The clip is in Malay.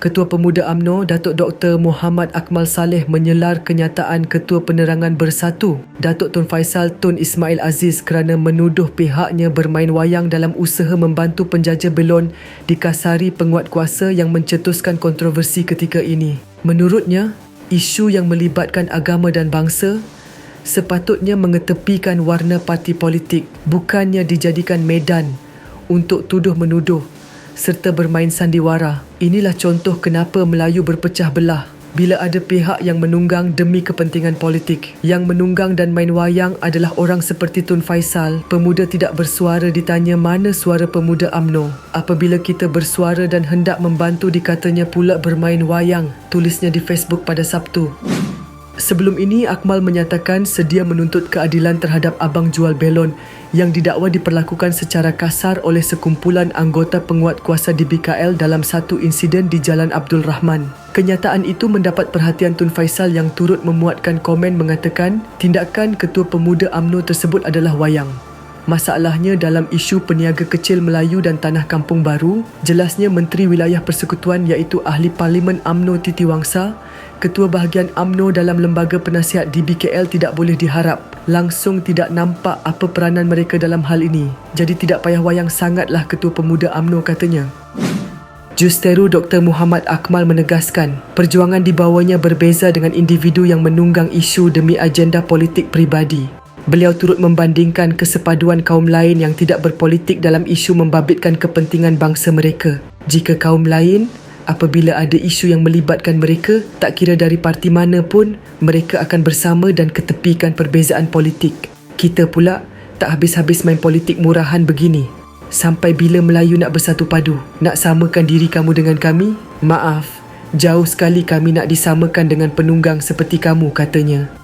Ketua Pemuda AMNO Datuk Dr. Muhammad Akmal Saleh menyelar kenyataan Ketua Penerangan Bersatu Datuk Tun Faisal Tun Ismail Aziz kerana menuduh pihaknya bermain wayang dalam usaha membantu penjajah belon dikasari penguat kuasa yang mencetuskan kontroversi ketika ini. Menurutnya, isu yang melibatkan agama dan bangsa sepatutnya mengetepikan warna parti politik bukannya dijadikan medan untuk tuduh menuduh serta bermain sandiwara. Inilah contoh kenapa Melayu berpecah belah bila ada pihak yang menunggang demi kepentingan politik. Yang menunggang dan main wayang adalah orang seperti Tun Faisal. Pemuda tidak bersuara ditanya mana suara pemuda AMNO. Apabila kita bersuara dan hendak membantu dikatanya pula bermain wayang. Tulisnya di Facebook pada Sabtu. Sebelum ini, Akmal menyatakan sedia menuntut keadilan terhadap abang jual belon yang didakwa diperlakukan secara kasar oleh sekumpulan anggota penguat kuasa di BKL dalam satu insiden di Jalan Abdul Rahman. Kenyataan itu mendapat perhatian Tun Faisal yang turut memuatkan komen mengatakan tindakan Ketua Pemuda AMNO tersebut adalah wayang. Masalahnya dalam isu peniaga kecil Melayu dan Tanah Kampung Baru, jelasnya Menteri Wilayah Persekutuan iaitu Ahli Parlimen AMNO Titi Wangsa Ketua Bahagian AMNO dalam Lembaga Penasihat di BKL tidak boleh diharap. Langsung tidak nampak apa peranan mereka dalam hal ini. Jadi tidak payah wayang sangatlah Ketua Pemuda AMNO katanya. Justeru Dr. Muhammad Akmal menegaskan, perjuangan di bawahnya berbeza dengan individu yang menunggang isu demi agenda politik pribadi. Beliau turut membandingkan kesepaduan kaum lain yang tidak berpolitik dalam isu membabitkan kepentingan bangsa mereka. Jika kaum lain apabila ada isu yang melibatkan mereka, tak kira dari parti mana pun, mereka akan bersama dan ketepikan perbezaan politik. Kita pula tak habis-habis main politik murahan begini. Sampai bila Melayu nak bersatu padu? Nak samakan diri kamu dengan kami? Maaf, jauh sekali kami nak disamakan dengan penunggang seperti kamu katanya.